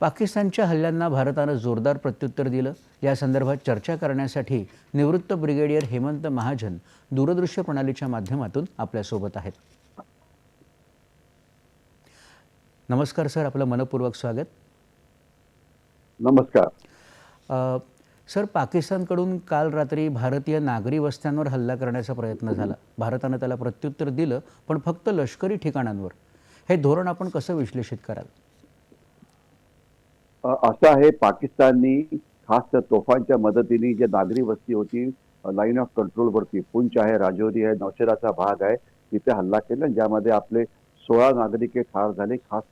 पाकिस्तानच्या हल्ल्यांना भारतानं जोरदार प्रत्युत्तर दिलं. या संदर्भात चर्चा करण्यासाठी निवृत्त ब्रिगेडियर हेमंत महाजन दूरदृश्य प्रणालीच्या माध्यमातून आपल्यासोबत आहेत. नमस्कार सर आपलं मनपूर्वक स्वागत. नमस्कार. अ, सर पाकिस्तानकडून काल रात्री भारतीय नागरी वस्त्यांवर हल्ला करण्याचा प्रयत्न झाला. भारतानं त्याला प्रत्युत्तर दिलं पण फक्त लष्करी ठिकाणांवर. हे धोरण आपण कसं विश्लेषित कराल? असं आहे पाकिस्ताननी खास तर तोफांच्या मदतीने जे नागरी वस्ती होती लाईन ऑफ कंट्रोलवरती पुंच आहे राजौरी आहे नौशेराचा भाग आहे तिथे हल्ला केला ज्यामध्ये आपले सोळा नागरिक हे ठार झाले. खास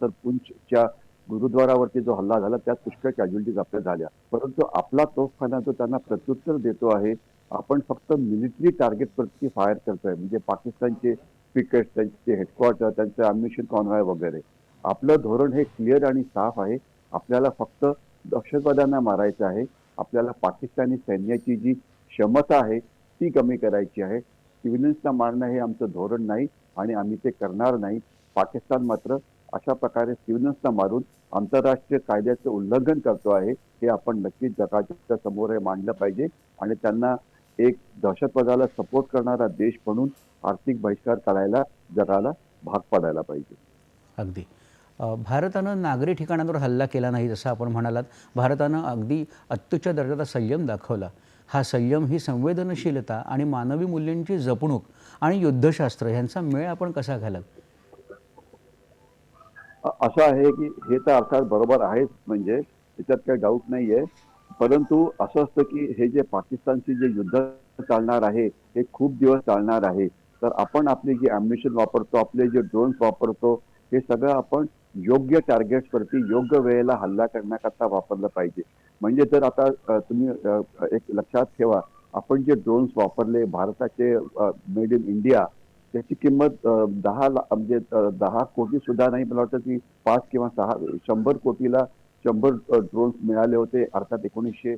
तर पुंचच्या गुरुद्वारावरती जो हल्ला झाला त्यात पुष्कळ कॅज्युलिटीज आपल्या झाल्या. परंतु आपला तोफखाना जो त्यांना प्रत्युत्तर देतो आहे आपण फक्त मिलिटरी टार्गेटवरती फायर करतोय. म्हणजे पाकिस्तानचे पिकेट त्यांचे हेडक्वार्टर त्यांचे अम्युशन कॉन्व्हॉय वगैरे. आपलं धोरण हे क्लिअर आणि साफ आहे. आपल्याला फक्त दहशतवाद्यांना मारायचं आहे. आपल्याला पाकिस्तानी सैन्याची जी क्षमता आहे ती कमी करायची आहे. सिव्हिलियन्सना मारणं हे आमचं धोरण नाही आणि आम्ही ते करणार नाही. पाकिस्तान मात्र अशा प्रकारे सिव्हिलियन्सना मारून आंतरराष्ट्रीय कायद्याचं उल्लंघन करतो आहे हे आपण नक्कीच जगाच्या समोर हे मांडलं पाहिजे. आणि त्यांना एक दहशतवादाला सपोर्ट करणारा देश म्हणून आर्थिक बहिष्कार करायला जगाला भाग पाडायला पाहिजे. अगदी. भारतानं नागरी ठिकाणांवर हल्ला केला नाही जसं आपण म्हणालात. भारतानं अगदी अत्युच्च दर्जाचा संयम दाखवला. हा संयम ही संवेदनशीलता आणि मानवी मूल्यांची जपणूक आणि युद्धशास्त्र यांचा मेळ आपण कसा घालाल असं आहे की हे तर अर्थात बरोबर आहेच. म्हणजे त्याच्यात काही डाऊट नाहीये. परंतु असं असतं की हे जे पाकिस्तानचे जे युद्ध चालणार आहे हे खूप दिवस चालणार आहे. तर आपण आपली जी अम्युनिशन वापरतो आपले जे ड्रोन्स वापरतो हे सगळं आपण योग्य टार्गेट्सवरती योग्य वेळेला हल्ला करण्याकरता वापरलं पाहिजे. म्हणजे जर आता तुम्ही एक लक्षात ठेवा आपण जे ड्रोन्स वापरले भारताचे मेड इन इंडिया त्याची किंमत दहा म्हणजे दहा कोटी सुद्धा नाही. मला वाटतं की पाच किंवा सहा शंभर कोटीला शंभर ड्रोन्स मिळाले होते. अर्थात एकोणीसशे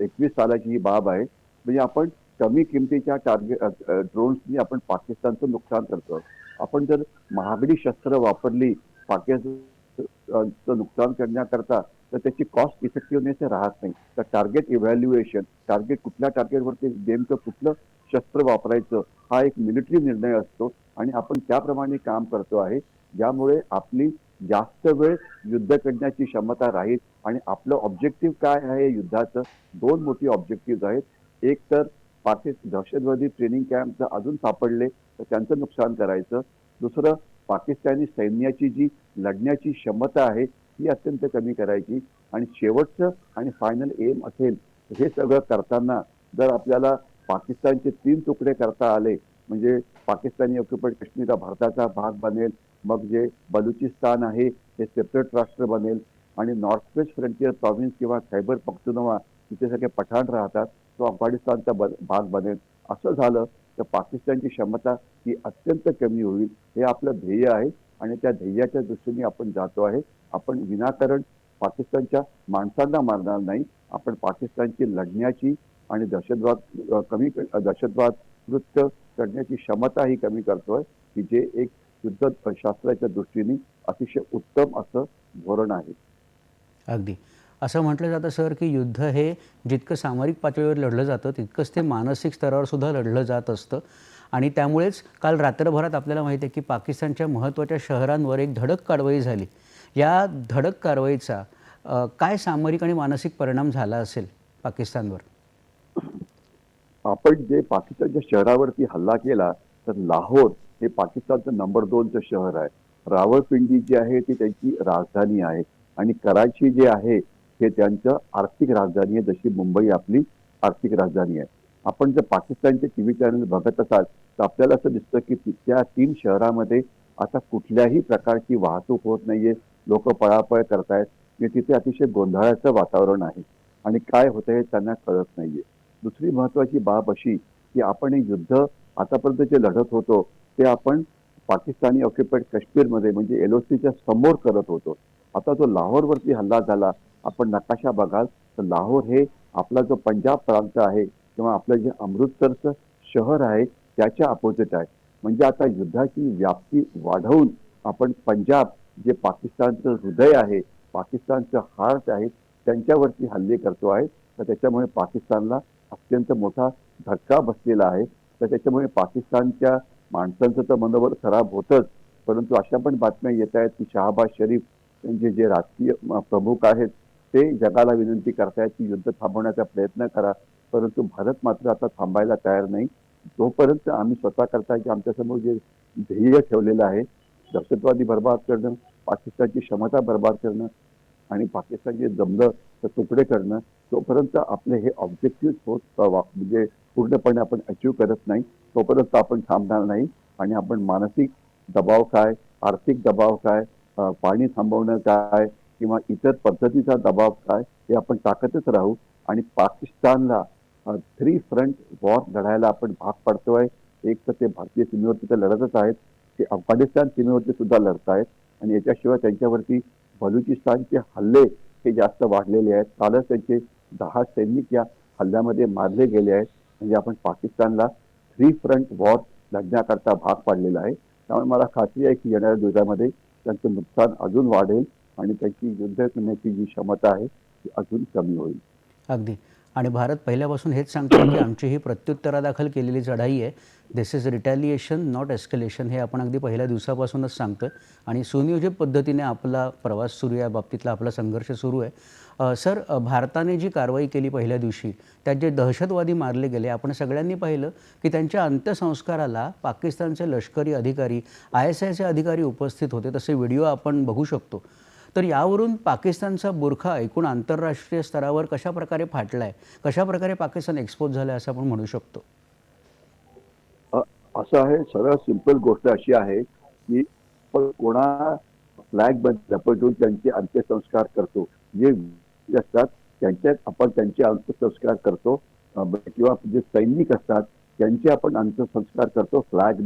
एकवीस सालाची ही बाब आहे. म्हणजे आपण कमी किमतीच्या टार्गेट ड्रोन्सनी आपण पाकिस्तानचं नुकसान करतो. आपण जर महागडी शस्त्र वापरली पाकिस्तानचं नुकसान करण्याकरता तर त्याची कॉस्ट इफेक्टिव्हनेस राहत नाही. तर टार्गेट इव्हॅल्युएशन टार्गेट कुठल्या टार्गेटवरती नेमकं कुठलं शस्त्र वापरायचं हा एक मिलिटरी निर्णय असतो आणि आपण त्याप्रमाणे काम करतो आहे. ज्यामुळे आपली जास्त वेळ युद्ध करण्याची क्षमता राहील आणि आपलं ऑब्जेक्टिव्ह काय आहे युद्धाचं? दोन मोठी ऑब्जेक्टिव्ह आहेत. एक तर पाकिस्तान दहशतवादी ट्रेनिंग कॅम्प जर अजून सापडले तर त्यांचं नुकसान करायचं. दुसरं पाकिस्तानी सैन्याची जी लढण्याची क्षमता आहे ती अत्यंत कमी करायची. आणि शेवटचं आणि फायनल एम असेल हे सगळं करताना जर आपल्याला पाकिस्तानचे तीन तुकडे करता आले म्हणजे पाकिस्तानी ऑक्युपाईड काश्मीर हा भारताचा भाग बनेल मग जे बलुचिस्तान आहे हे सेपरेट राष्ट्र बनेल आणि नॉर्थ वेस्ट फ्रंटियर प्रॉव्हिन्स किंवा खैबर पख्तुनवा तिथे सगळे पठाण राहतात तो अफगाणिस्तानचा ब- भाग बनेल. असं झालं तर पाकिस्तानची क्षमता ही अत्यंत कमी होईल हे आपलं ध्येय आहे आणि त्या ध्येयाच्या दृष्टीने आपण जातो आहे. आपण विनाकारण पाकिस्तानच्या माणसांना मारणार नाही. आपण पाकिस्तानची लढण्याची आणि दहशतवाद कमी दहशतवाद कृत्य करण्याची क्षमता ही कमी करतोय की जे एक युद्ध शास्त्राच्या दृष्टीने अतिशय उत्तम असं धोरण आहे. अगदी. असं म्हटलं जातं सर की युद्ध हे जितकं सामरिक पातळीवर लढलं जातं तितकंच ते मानसिक स्तरावर सुद्धा लढलं जात असतं. आणि त्यामुळेच काल रात्रभरात आपल्याला माहिती आहे की पाकिस्तानच्या महत्त्वाच्या शहरांवर एक धडक कारवाई झाली. या धडक कारवाईचा काय सामरिक आणि मानसिक परिणाम झाला असेल पाकिस्तानवर? आपण जे पाकिस्तानच्या शहरावरती हल्ला केला तर लाहोर हे पाकिस्तानचं नंबर दोनचं शहर आहे. रावळपिंडी जी आहे ती त्यांची राजधानी आहे. आणि कराची जे आहे हे त्यांचं आर्थिक राजधानी आहे जशी मुंबई आपली आर्थिक राजधानी आहे. आपण जर पाकिस्तानचे टी व्ही चॅनल बघत असाल तर आपल्याला असं दिसतं की त्या तीन शहरामध्ये आता कुठल्याही प्रकारची वाहतूक होत नाहीये. लोक पळापळ करतायत. म्हणजे तिथे अतिशय गोंधळाचं वातावरण आहे. आणि काय होतं हे त्यांना कळत नाहीये. दुसरी महत्वाची बाब अशी की आपण हे युद्ध आतापर्यंत जे लढत होतो ते आपण पाकिस्तानी ऑक्युपाईड काश्मीरमध्ये म्हणजे एलओसीच्या समोर करत होतो. आता जो लाहोरवरती हल्ला झाला आपण नकाशा बघाल तर लाहोर हे आपला जो पंजाब प्रांत आहे किंवा आपलं जे अमृतसरचं शहर आहे त्याच्या अपोजिट आहे. म्हणजे आता युद्धाची व्याप्ती वाढवून आपण पंजाब जे पाकिस्तानचं हृदय आहे पाकिस्तानचं हार्ट आहे त्यांच्यावरती हल्ले करतो आहे. तर त्याच्यामुळे पाकिस्तानला अत्यंत मोठा धक्का बसलेला आहे. तर त्याच्यामुळे पाकिस्तानच्या माणसांचं तर मनोबल खराब होतंच. परंतु अशा पण बातम्या येत आहेत की शहाबाज शरीफ त्यांचे जे राजकीय प्रमुख आहेत ते जगाला विनंती करतायत की युद्ध थांबवण्याचा प्रयत्न करा. परंतु भारत मात्र आता थांबायला तयार नाही. जोपर्यंत आम्ही स्वतः करताय की आमच्यासमोर जे ध्येय ठेवलेलं आहे दहशतवादी बर्बाद करणं पाकिस्तानची क्षमता बर्बाद करणं आणि पाकिस्तान जे जमलं तर तुकडे करणं तोपर्यंत आपले हे ऑब्जेक्टिव्ह होत म्हणजे पूर्णपणे आपण अचीव करत नाही. तोपर्यंत आपण थांबणार नाही. आणि आपण मानसिक दबाव काय आर्थिक दबाव काय पाणी थांबवणं काय किंवा इतर पद्धतीचा दबाव काय हे आपण टाकतच राहू. आणि पाकिस्तानला थ्री फ्रंट वॉर लढायला आपण भाग पडतोय. एक तर ते भारतीय सीमेवरती तर लढतच आहेत. ते अफगाणिस्तान सीमेवरती सुद्धा लढत आहेत आणि याच्याशिवाय त्यांच्यावरती बलुचिस्तानचे हल्ले हे जास्त वाढलेले आहेत. कालच त्यांचे दहा सैनिक या हल्ल्यामध्ये मारले गेले आहेत. म्हणजे आपण पाकिस्तानला थ्री फ्रंट वॉर लढण्याकरता भाग पाडलेला आहे. त्यामुळे मला खात्री आहे की येणाऱ्या दिवसामध्ये त्यांचं नुकसान अजून वाढेल आणि त्यांची युद्ध करण्याची जी क्षमता आहे ती अजून कमी होईल. अगदी. आणि भारत पहिल्यापासून हेच सांगतो की आमची ही प्रत्युत्तरादाखल केलेली चढाई आहे. This is retaliation not escalation हे आपण अगदी पहिल्या दिवसापासूनच सांगतो आणि सुनियोजित पद्धतीने आपला प्रवास सुरू आहे. या बाबतीतला आपला संघर्ष सुरू आहे. सर भारताने जी कारवाई केली पहिल्या दिवशी त्यात जे दहशतवादी मारले गेले आपण सगळ्यांनी पाहिलं की त्यांच्या अंत्यसंस्काराला पाकिस्तानचे लष्करी अधिकारी आय एस आयचे अधिकारी उपस्थित होते. तसे व्हिडिओ आपण बघू शकतो. तर यावरून पाकिस्तानचा बुरखा एकूण आंतरराष्ट्रीय स्तरावर कशाप्रकारे फाटलाय? फाटला आहे कशा प्रकारे पाकिस्तान एक्सपोज झालं आहे असं आपण म्हणू शकतो? असं आहे सरळ सिंपल गोष्ट अशी आहे की आपण कोणा फ्लॅग लपटून त्यांचे अंत्यसंस्कार करतो. जे असतात त्यांच्यात आपण त्यांचे अंत्यसंस्कार करतो. किंवा जे सैनिक असतात त्यांचे आपण अंत्यसंस्कार करतो फ्लॅग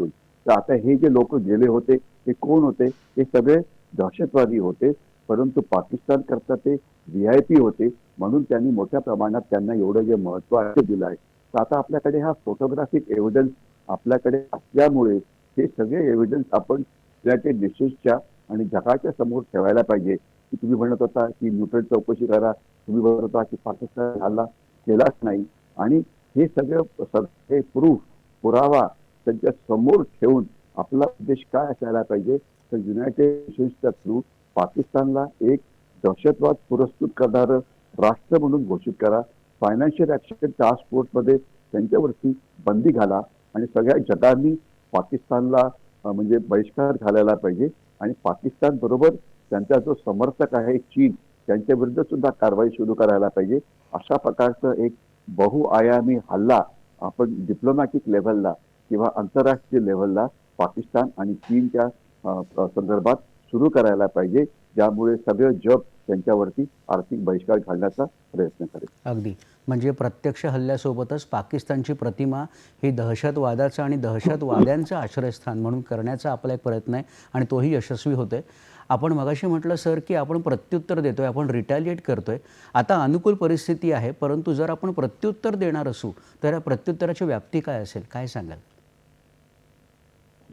तर आता हे जे लोक गेले होते ते कोण होते? हे सगळे दहशतवादी होते परंतु पाकिस्तान करता ते व्ही आय पी होते म्हणून त्यांनी मोठ्या प्रमाणात त्यांना एवढं जे महत्त्व आहे दिलं आहे. तर आता आपल्याकडे हा फोटोग्राफिक एव्हिडन्स आपल्याकडे असल्यामुळे हे सगळे एव्हिडन्स आपण युनायटेड नेशन्सच्या आणि जगाच्या समोर ठेवायला पाहिजे. की तुम्ही म्हणत होता की न्यूट्रल चौकशी करा तुम्ही म्हणत होता की पाकिस्तान हल्ला केलाच नाही. आणि हे सगळं हे प्रूफ पुरावा त्यांच्यासमोर ठेवून आपला उद्देश काय असायला पाहिजे? तर युनायटेड नेशन्सच्या थ्रू पाकिस्तानला एक दहशतवाद पुरस्कृत करणारं राष्ट्र म्हणून घोषित करा. फायनान्शियल ऍक्शन टास्क फोर्समध्ये त्यांच्यावरती बंदी घाला आणि सगळ्या जगांनी पाकिस्तानला म्हणजे बहिष्कार घालायला पाहिजे आणि पाकिस्तान बरोबर त्यांचा जो समर्थक आहे चीन त्यांच्या विरुद्ध सुद्धा कारवाई सुरू करायला पाहिजे. अशा प्रकारचं एक बहुआयामी हल्ला आपण डिप्लोमॅटिक लेव्हलला किंवा आंतरराष्ट्रीय लेव्हलला पाकिस्तान आणि चीनच्या संदर्भात सुरू करायला पाहिजे ज्यामुळे सगळं जग त्यांच्यावरती आर्थिक बहिष्कार घालण्याचा प्रयत्न करेल. अगदी. म्हणजे प्रत्यक्ष हल्ल्यासोबतच पाकिस्तानची प्रतिमा ही दहशतवादाचं आणि दहशतवाद्यांचं आश्रयस्थान म्हणून करण्याचा आपला एक प्रयत्न आहे आणि तोही यशस्वी होतोय. आपण मगाशी म्हटलं सर की आपण प्रत्युत्तर देतोय आपण रिटॅलिएट करतोय. आता अनुकूल परिस्थिती आहे परंतु जर आपण प्रत्युत्तर देणार असू तर या प्रत्युत्तराची व्याप्ती काय असेल? काय सांगाल?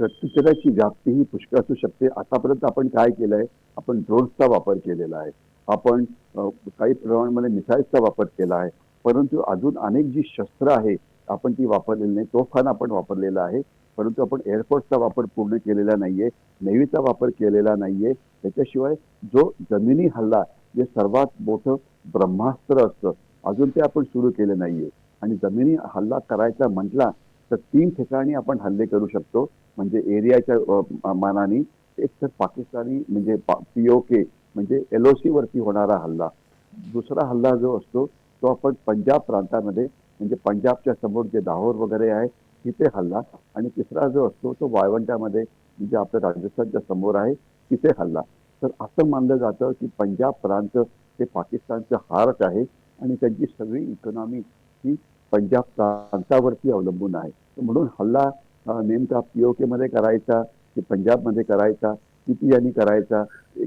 प्रत्युत्तराची व्याप्ती ही पुष्कळ असू शकते. आतापर्यंत आपण काय केलं आहे आपण ड्रोन्सचा वापर केलेला आहे. आपण काही प्रमाणामध्ये मिसाईल्सचा वापर केला आहे. परंतु अजून अनेक जी शस्त्र आहे आपण ती वापरलेली नाही. तोफान आपण वापरलेला आहे. परंतु आपण एअरफोर्सचा वापर पूर्ण केलेला नाहीये. नेव्हीचा वापर केलेला नाहीये. त्याच्याशिवाय जो जमिनी हल्ला जे सर्वात मोठं ब्रह्मास्त्र असतं अजून ते आपण सुरू केले नाहीये. आणि जमिनी हल्ला करायचा म्हटला तर तीन ठिकाणी आपण हल्ले करू शकतो. म्हणजे एरियाच्या मानाने एक तर पाकिस्तानी म्हणजे पीओके म्हणजे एल ओ वरती होणारा हल्ला. दुसरा हल्ला जो असतो तो आपण पंजाब प्रांतामध्ये म्हणजे पंजाबच्या समोर जे दाहोर वगैरे आहे तिथे हल्ला. आणि तिसरा जो असतो तो वाळवंटामध्ये म्हणजे आपलं राजस्थानच्या समोर आहे तिथे हल्ला. तर असं मानलं जातं की पंजाब प्रांत हे पाकिस्तानचं हार्ट आहे आणि त्यांची सगळी इकॉनॉमी ही पंजाब प्रांतावरती अवलंबून आहे. म्हणून हल्ला नेमका पीओके मध्ये करायचा की पंजाबमध्ये करायचा किती जणी करायचा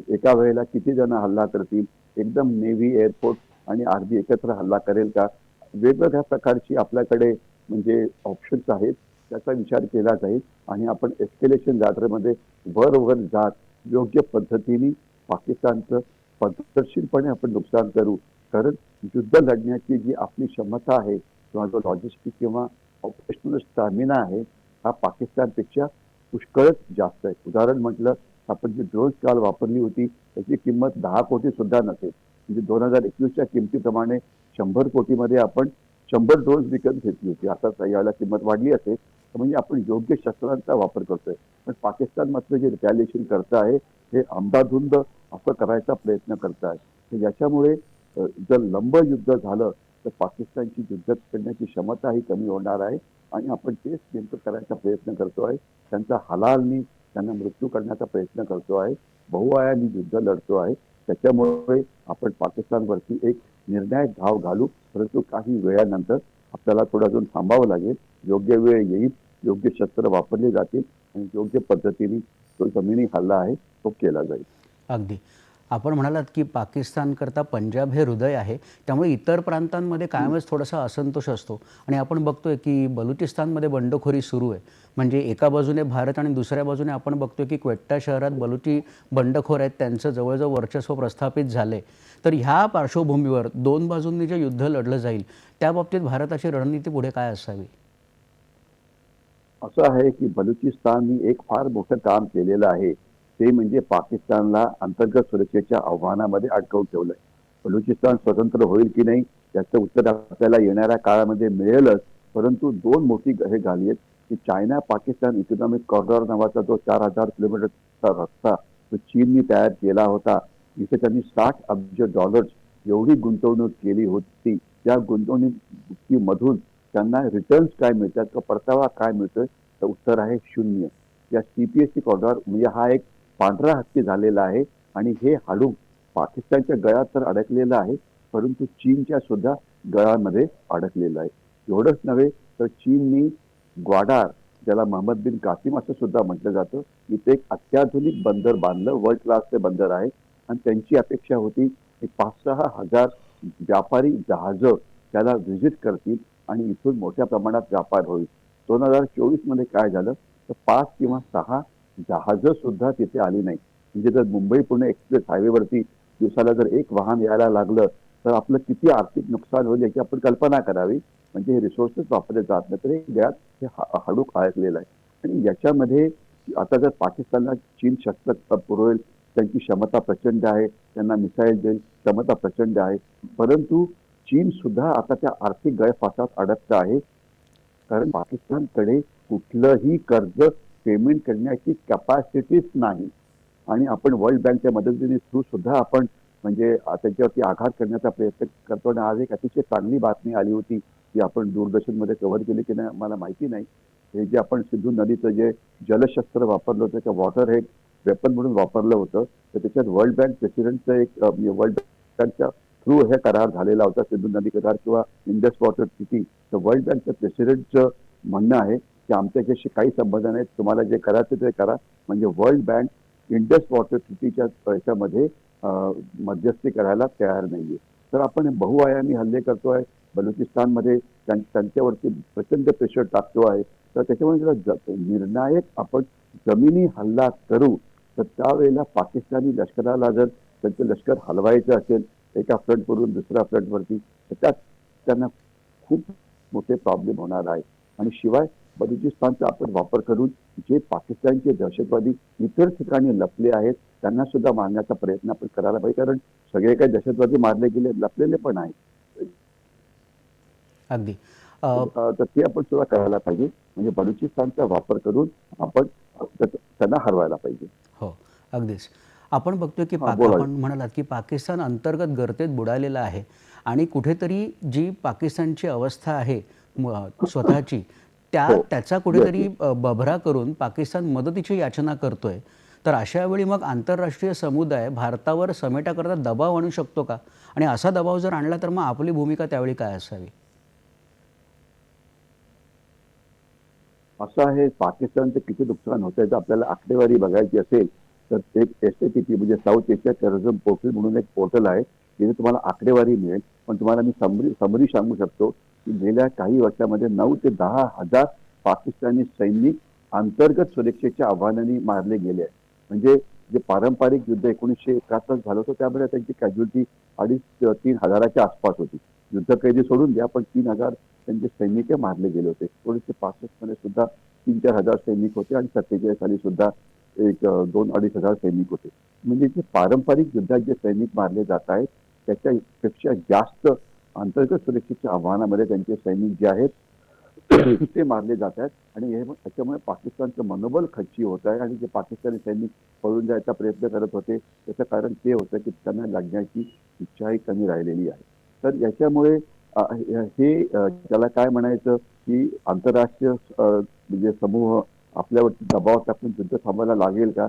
एका वेळेला किती जण हल्ला करतील एकदम नेव्ही एअरफोर्स आणि आर्मी एकत्र हल्ला करेल का? वेगवेगळ्या प्रकारची आपल्याकडे म्हणजे ऑप्शन्स आहेत त्याचा विचार केला जाईल आणि आपण एस्केलेशन जात्रेमध्ये वर वर जात योग्य पद्धतीने पाकिस्तानचं पद्धतशीरपणे आपण नुकसान करू. कारण युद्ध लढण्याची जी आपली क्षमता आहे किंवा जो लॉजिस्टिक किंवा ऑपरेशनल स्टॅमिना आहे हा पाकिस्तानपेक्षा पुष्कळच जास्त आहे. उदाहरण म्हटलं आपण जी ड्रोन्स काल वापरली होती त्याची किंमत दहा कोटी सुद्धा नसेल. म्हणजे दोन हजार एकवीसच्या किमतीप्रमाणे शंभर कोटीमध्ये आपण शंभर ड्रोन्स विकत घेतली होती. आता यावेळेला किंमत वाढली असेल तर म्हणजे आपण योग्य शस्त्रांचा वापर करतोय. पण पाकिस्तान मात्र जे रिटॅलिएशन करतं आहे हे अंबाधुंद असं करायचा प्रयत्न करत आहे. तर याच्यामुळे जर लंब युद्ध झालं तर पाकिस्तानची युद्ध करण्याची क्षमता ही कमी होणार आहे आणि आपण तेच नेमकं करायचा प्रयत्न करतो आहे. त्यांचा हलालनी त्यांना मृत्यू करण्याचा प्रयत्न करतो आहे. बहुआयानी युद्ध लढतो आहे. त्याच्यामुळे आपण पाकिस्तानवरती एक निर्णायक धाव घालू परंतु काही वेळानंतर आपल्याला थोडं अजून थांबावं लागेल. योग्य वेळ येईल योग्य शस्त्र वापरले जातील आणि योग्य पद्धतीने जो जमिनी हल्ला आहे तो केला जाईल. अगदी. आपण म्हणालात की पाकिस्तानकरता पंजाब हे हृदय आहे त्यामुळे इतर प्रांतांमध्ये कायमच थोडासा असंतोष असतो. आणि आपण बघतोय की बलुचिस्तानमध्ये बंडखोरी सुरू आहे. म्हणजे एका बाजूने भारत आणि दुसऱ्या बाजूने आपण बघतोय की क्वेट्टा शहरात बलुची बंडखोर आहेत त्यांचं जवळजवळ वर्चस्व प्रस्थापित झाले तर ह्या पार्श्वभूमीवर दोन बाजूंनी जे युद्ध लढलं जाईल त्या बाबतीत भारताची रणनीती पुढे काय असावी? असं आहे की बलुचिस्ताननी एक फार मोठं काम केलेलं आहे. ते म्हणजे पाकिस्तानला अंतर्गत सुरक्षेच्या आव्हानामध्ये अडकवून ठेवलंय. बलुचिस्तान स्वतंत्र होईल की नाही त्याचं उत्तर आपल्याला येणाऱ्या काळामध्ये मिळेलच परंतु दोन मोठी हे झाली आहेत की चायना पाकिस्तान इकॉनॉमिक कॉरिडॉर नावाचा जो चार हजार किलोमीटरचा रस्ता तो चीननी तयार केला होता इथे त्यांनी साठ अब्ज डॉलर्स एवढी गुंतवणूक केली होती. त्या गुंतवणुकीमधून त्यांना रिटर्न्स काय मिळतात किंवा परतावा काय मिळतोय तर उत्तर आहे शून्य. या सीपीएससी कॉरिडॉर म्हणजे हा एक पांढरा हत्ती झालेला आहे आणि हे हाडून पाकिस्तानच्या गळ्यात तर अडकलेलं आहे परंतु चीनच्या सुद्धा गळामध्ये अडकलेलं आहे. एवढंच नव्हे तर चीननी ग्वाडार ज्याला मोहम्मद बिन कासिम असं सुद्धा म्हटलं जातं इथे एक अत्याधुनिक बंदर बांधलं वर्ल्ड क्लासचे बंदर आहे. आणि त्यांची अपेक्षा होती की पाच सहा हजार व्यापारी जहाजं त्याला व्हिजिट करतील आणि इथून मोठ्या प्रमाणात व्यापार होईल. दोन हजार चोवीसमध्ये काय झालं तर पाच किंवा सहा जहाजं सुद्धा तिथे आली नाही. म्हणजे जर मुंबई पुणे एक्सप्रेस हायवेवरती दिवसाला जर एक वाहन यायला लागलं तर आपलं किती आर्थिक नुकसान होईल याची आपण कल्पना करावी. म्हणजे हे रिसोर्सेस वापरले जात नाही तर हे गॅस हे हाडूक अडकलेलं आहे. आणि याच्यामध्ये आता जर पाकिस्तानला चीन शस्त्र पुरवेल त्यांची क्षमता प्रचंड आहे त्यांना मिसाईल देईल क्षमता प्रचंड आहे. परंतु चीन सुद्धा आता त्या आर्थिक गैरफासात अडकत आहे. कारण पाकिस्तानकडे कुठलंही कर्ज पेमेंट करण्याची कॅपॅसिटीच नाही. आणि आपण वर्ल्ड बँकच्या मदतीने थ्रू सुद्धा आपण म्हणजे त्याच्यावरती आघात करण्याचा प्रयत्न करतो. आणि आज एक अतिशय चांगली बातमी आली होती की आपण दूरदर्शनमध्ये कव्हर केली की नाही मला माहिती नाही. हे जे आपण सिंधू नदीचं जे जलशस्त्र वापरलं होतं त्या वॉटर हे वेपन म्हणून वापरलं होतं तर त्याच्यात वर्ल्ड बँक प्रेसिडेंटचं एक वर्ल्ड बँकच्या थ्रू हे करार झालेला होता सिंधू नदी करार किंवा इंडस वॉटर सिटी तर वर्ल्ड बँकच्या प्रेसिडेंटचं म्हणणं आहे की आमच्याशी काही संबंध नाही तुम्हाला जे करायचं ते करा. म्हणजे वर्ल्ड बँक इंडस वॉटर सिटीच्या याच्यामध्ये मध्यस्थी करायला तयार नाहीये. तर आपण बहुआयामी हल्ले करतो आहे बलुचिस्तानमध्ये त्यां- त्यांच्यावरती प्रचंड प्रेशर टाकतो आहे तर त्याच्यामुळे जरा ज- निर्णायक आपण जमिनी हल्ला करू तर त्यावेळेला पाकिस्तानी लष्कराला जर त्यांचं लष्कर हलवायचं असेल एका फ्रंटवरून दुसऱ्या फ्रंटवरती तर त्यात त्यांना खूप मोठे प्रॉब्लेम होणार आहे. आणि शिवाय बलुचिस्तानचा आपण वापर करून जे पाकिस्तानचे दहशतवादी इतर ठिकाणी लपले आहेत त्यांना सुद्धा मारण्याचा प्रयत्न आपण करायला पाहिजे. कारण सगळे काही दहशतवादी मारले गेले लपलेले पण आहेत. अगदी. तर ते आपण सुद्धा करायला पाहिजे. म्हणजे बलुचिस्तानचा वापर करून आपण त्यांना हरवायला पाहिजे. हो अगदीच. आपण बघतोय की. आपण म्हणालात की पाकिस्तान अंतर्गत गर्तेत बुडालेला आहे आणि कुठेतरी जी पाकिस्तानची अवस्था आहे स्वतःची त्या हो. त्याचा कुठेतरी बभरा करून पाकिस्तान मदतीची याचना करतोय. तर अशा वेळी मग आंतरराष्ट्रीय समुदाय भारतावर समेटाकरता दबाव आणू शकतो का? आणि असा दबाव जर आणला तर मग आपली भूमिका त्यावेळी काय असावी? असं आहे पाकिस्तानचं किती नुकसान होत आहे जर आपल्याला आकडेवारी बघायची असेल तर एक एस ए टी पी म्हणजे साऊथ एशिया टेररिझम पोर्टल म्हणून एक पोर्टल आहे तिथे तुम्हाला आकडेवारी मिळेल. पण तुम्हाला मी समरी समरी सांगू शकतो की गेल्या काही वर्षामध्ये नऊ ते दहा हजार पाकिस्तानी सैनिक अंतर्गत सुरक्षेच्या आव्हानाने मारले गेले. आहेत म्हणजे जे पारंपरिक युद्ध एकोणीसशे एकाहत्तर झालं होतं त्यामुळे त्यांची कॅज्युअलिटी अडीच तीन हजाराच्या आसपास होती. युद्ध कैदी सोडून द्या पण तीन हजार त्यांचे सैनिक मारले गेले होते. एकोणीसशे पासष्टमध्ये सुद्धा तीन चार हजार सैनिक होते आणि सत्तेचाळीस साली सुद्धा एक दोन अडीच हजार सैनिक होते. म्हणजे जे पारंपरिक युद्धात जे सैनिक मारले जात आहेत त्याच्यापेक्षा जास्त अंतर्गत सुरक्षेच्या आव्हानामध्ये त्यांचे सैनिक जे आहेत ते मारले जात आहेत. आणि हे त्याच्यामुळे पाकिस्तानचं मनोबल खच्ची होत आहे आणि जे पाकिस्तानी सैनिक पळून जायचा प्रयत्न करत होते त्याचं कारण ते होतं की त्यांना लढण्याची इच्छाही कमी राहिलेली आहे. तर याच्यामुळे हे त्याला काय म्हणायचं की आंतरराष्ट्रीय म्हणजे समूह आपल्यावरती दबाव टाकून युद्ध थांबायला लागेल का?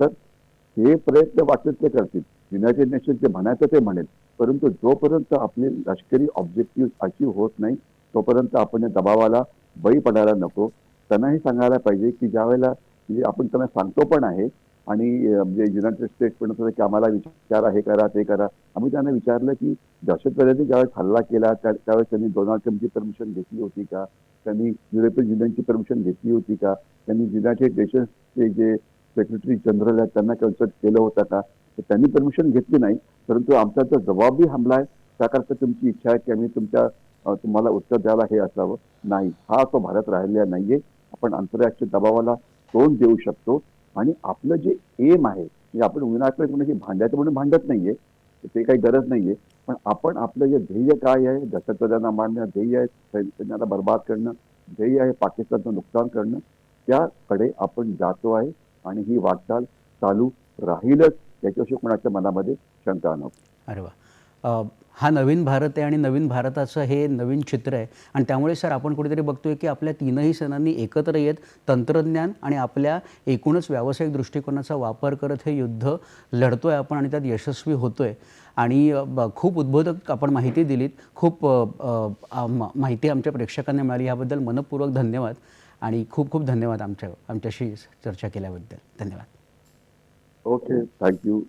तर हे प्रयत्न वाटेल ते करतील. युनायटेड नेशन जे म्हणायचं ते म्हणेल. परंतु जोपर्यंत आपले लष्करी ऑब्जेक्टिव्ह अचीव होत नाही तोपर्यंत आपण या दबावाला बळी पडायला नको. त्यांनाही सांगायला पाहिजे की ज्या वेळेला म्हणजे आपण त्यांना सांगतो पण आहे आणि म्हणजे युनायटेड स्टेट्स पण की आम्हाला विचारा हे करा ते करा. आम्ही त्यांना विचारलं की दहशतवाद्यांनी ज्यावेळेस हल्ला केला त्या त्यावेळेस त्यांनी डोनाल्ड ट्रम्पची परमिशन घेतली होती का? त्यांनी युरोपियन युनियनची परमिशन घेतली होती का? त्यांनी युनायटेड नेशन्सचे जे सेक्रेटरी जनरल आहेत त्यांना कन्सल्ट केलं होतं का? तर त्यांनी परमिशन घेतली नाही परंतु आमचा जो जबाबी हमला आहे त्याकरता तुमची इच्छा आहे की आम्ही तुमच्या तुम्हाला उत्तर द्यायला हे असावं. नाही हा तो भारत राहिलेला नाहीये. आपण आंतरराष्ट्रीय दबावाला तोंड देऊ शकतो. आणि आपलं जे एम आहे म्हणजे आपण उन्हाळ्यात कोणाशी भांडायचं म्हणून भांडत नाहीये ते काही गरज नाहीये. पण आपण आपलं जे ध्येय काय आहे दहशतवाद्यांना मारणं ध्येय आहे सैन्याला बर्बाद करणं ध्येय आहे पाकिस्तानचं नुकसान करणं त्याकडे आपण जातो आहे. आणि ही वाटचाल चालू राहीलच. याच्याविषयी कोणाच्या मनामध्ये शंका नव्हती अरे वा. हा नवीन भारत आहे आणि नवीन भारताचं हे नवीन चित्र आहे. आणि त्यामुळे सर आपण कुठेतरी बघतोय की आपल्या तीनही सणांनी एकत्र येत तंत्रज्ञान आणि आपल्या एकूणच व्यावसायिक दृष्टिकोनाचा वापर करत हे युद्ध लढतोय आपण आणि त्यात यशस्वी होतोय. आणि खूप उद्बोधक आपण माहिती दिलीत. खूप माहिती आमच्या प्रेक्षकांना मिळाली. याबद्दल मनपूर्वक धन्यवाद. आणि खूप खूप धन्यवाद आमच्या आमच्याशी चर्चा केल्याबद्दल. धन्यवाद. Okay, thank you.